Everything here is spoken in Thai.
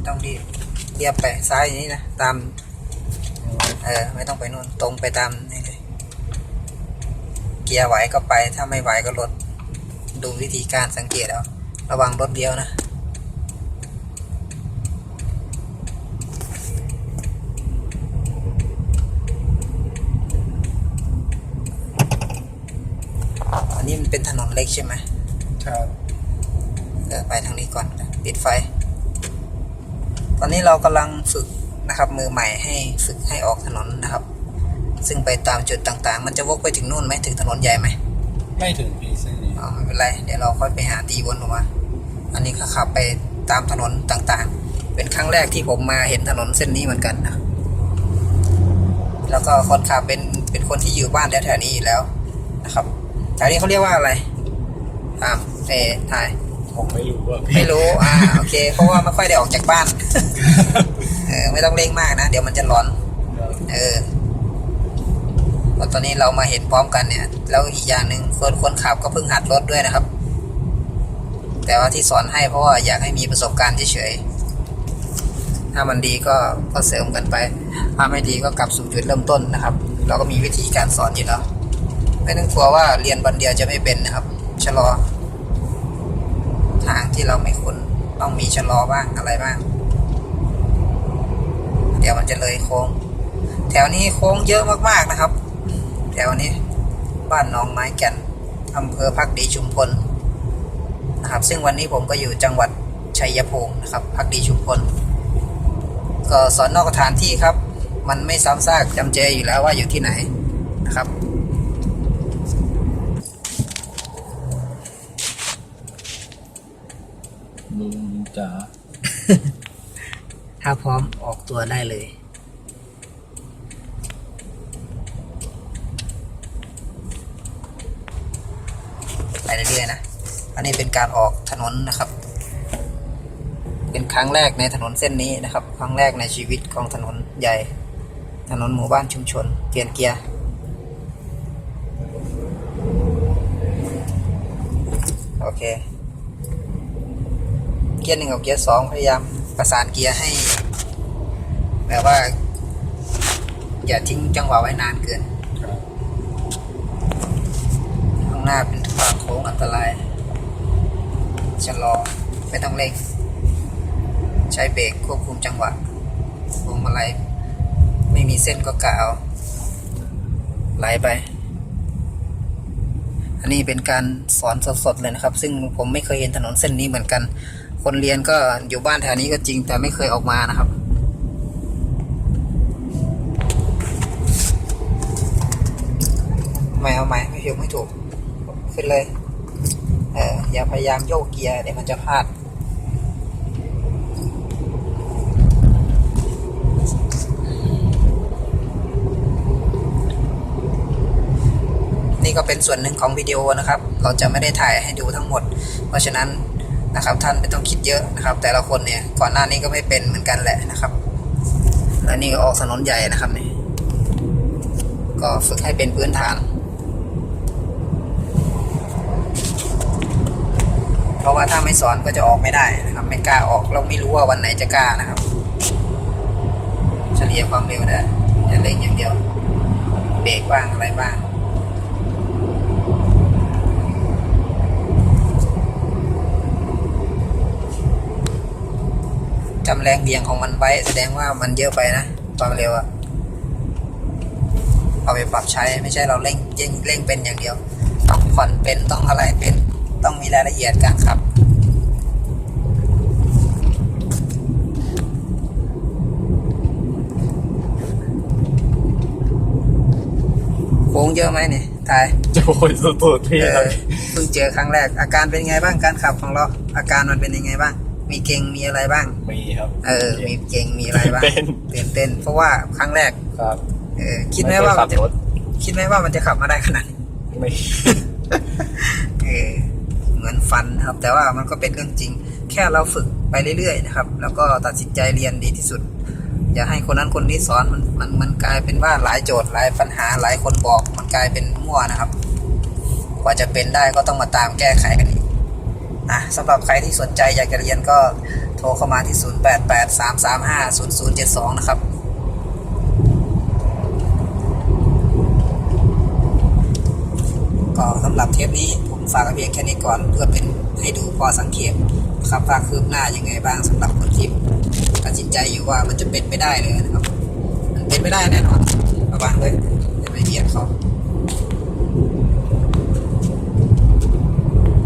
ไม่ต้องรีบเรียบไปซ้ายอย่างนี้นะ ตาม เออ ไม่ต้องไปนู่นตรงไปตามนี่เลย เกียร์ไหวก็ไป ถ้าไม่ไหวก็ลด ดูวิธีการสังเกตเอาระวังรถเดียวนะอันนี้มันเป็นถนนเล็กใช่ไหมครับเดี๋ยวไปทางนี้ก่อนนะปิดไฟ ตอนนี้เรากำลังฝึกนะครับมือใหม่ให้ฝึกให้ออกถนนนะครับ ซึ่งไปตามจุดต่างๆ มันจะวกไปถึงนู่นไหมถึงถนนใหญ่ไหมไม่ถึงพีเส้นนี้อ๋อไม่เป็นไรเดี๋ยวเราค่อยไปหาตีวนออกมาอันนี้ก็ขับไปตามถนนต่างๆ เป็นครั้งแรกที่ผมมาเห็นถนนเส้นนี้เหมือนกันนะแล้วก็คนขับเป็นเป็นคนที่อยู่บ้านแถวๆนี้อยู่แล้วนะครับแถวนี้เขาเรียกว่าอะไรตามเอถ่าย ผมไม่รู้ว่าไม่รู้ อ่า โอเค เพราะว่าไม่ค่อยได้ออกจากบ้าน เออ ไม่ต้องเร่งมากนะ เดี๋ยวมันจะร้อน เออเพราะตอนนี้เรามาเห็นพร้อมกันเนี่ย แล้วอีกอย่างหนึ่งคนคนขับก็เพิ่งหัดรถด้วยนะครับ แต่ว่าที่สอนให้เพราะว่าอยากให้มีประสบการณ์เฉยๆถ้ามันดีก็ก็เสริมกันไป ถ้าไม่ดีก็กลับสู่จุดเริ่มต้นนะครับ เราก็มีวิธีการสอนอยู่แล้ว ไม่ต้องกลัวว่าเรียนวันเดียวจะไม่เป็นนะครับ ชะลอ ทางที่เราไม่คุ้นต้องมีชะลอบ้างอะไรบ้าง เดี๋ยวมันจะเลยโค้ง แถวนี้โค้งเยอะมากๆนะครับ แถวนี้บ้านหนองไม้แก่นอำเภอพักดีชุมพลนะครับ ซึ่งวันนี้ผมก็อยู่จังหวัดชัยภูมินะครับพักดีชุมพลก็สอนนอกสถานที่ครับ มันไม่ซ้ำซากจำเจอยู่แล้วว่าอยู่ที่ไหนนะครับ ลุง จ๋า ถ้าพร้อมออกตัวได้เลย ไปเรื่อยๆนะ อันนี้เป็นการออกถนนนะครับ เป็นครั้งแรกในถนนเส้นนี้นะครับ ครั้งแรกในชีวิตของถนนใหญ่ ถนนหมู่บ้านชุมชน เปลี่ยนเกียร์โอเค เกียร์หนึ่งกับเกียร์สองพยายามประสานเกียร์ให้ แบบว่า อย่าทิ้งจังหวะไว้นานเกิน ข้างหน้าเป็นทางโค้งอันตรายชะลอไม่ต้องเร่งใช้เบรกควบคุมจังหวะพวงมาลัยไม่มีเส้นก็กะเอาไหลไป อันนี้เป็นการสอนสดๆเลยนะครับ ซึ่งผมไม่เคยเห็นถนนเส้นนี้เหมือนกัน คนเรียนก็อยู่บ้านแถวนี้ก็จริง แต่ไม่เคยออกมานะครับ ไม่เอาไม่ไม่ถูกไม่ถูก ขึ้นเลย เอออย่าพยายามโยกเกียร์เดี๋ยวมันจะพลาดนี่ก็เป็นส่วนหนึ่งของวิดีโอนะครับ เราจะไม่ได้ถ่ายให้ดูทั้งหมด เพราะฉะนั้น นะครับ ท่านไม่ต้องคิดเยอะนะครับ แต่ละคนเนี่ยก่อนหน้านี้ก็ไม่เป็นเหมือนกันแหละนะครับ และนี่ก็ออกถนนใหญ่นะครับนี่ก็ฝึกให้เป็นพื้นฐาน เพราะว่าถ้าไม่สอนก็จะออกไม่ได้นะครับ ไม่กล้าออกเราไม่รู้ว่าวันไหนจะกล้านะครับ เฉลี่ยความเร็วได้อย่าเร่งอย่างเดียว เบรกบ้างอะไรบ้าง แรงเบี่ยงของมันไว้ แสดงว่ามันเยอะไปนะความเร็วอะเอาไปปรับใช้ไม่ใช่เราเร่งเร่งเร่งเป็นอย่างเดียว ต้องผ่อนเป็นต้องอะไรเป็นต้องมีรายละเอียดการขับโค้งเยอะไหมเนี่ยตายจะโอยสุดๆพี่เอเลอยเพิ่งเจอครั้งแรก อาการเป็นไงบ้างการขับของเรา อาการมันเป็นยังไงบ้าง มีเก่งมีอะไรบ้าง มีครับ เออ มีเก่งมีอะไรบ้างตื่นเต้น ตื่นเต้น เพราะว่าครั้งแรก ครับเออ คิดไหมว่าขัมันจะรถคิดไหมว่ามันจะขับมาได้ขนาดนี้ไม่ เออ เหมือนฟันนะครับ แต่ว่ามันก็เป็นเรื่องจริง แค่เราฝึกไปเรื่อยๆนะครับ แล้วก็ตัดสินใจเรียนดีที่สุด อย่าให้คนนั้นคนนี้สอนมันมันมันกลายเป็นว่าหลายโจทย์หลายปัญหาหลายคนบอก มันกลายเป็นมั่วนะครับ กว่าจะเป็นได้ก็ต้องมาตามแก้ไขกันอีก นะสำหรับใครที่สนใจอยากจะเรียนก็โทรเข้ามาที่ 0883350072 นะครับก็สำหรับเทปนี้ผมฝากเพียงแค่นี้ก่อนเพื่อเป็นให้ดูพอสังเกตนะครับว่าคืบหน้ายังไงบ้างสำหรับคนที่ตัดสินใจอยู่ว่ามันจะเป็นไปได้เลยนะครับ มันเป็นไม่ได้แน่นอนระวังเลยจะไม่เบียดเขา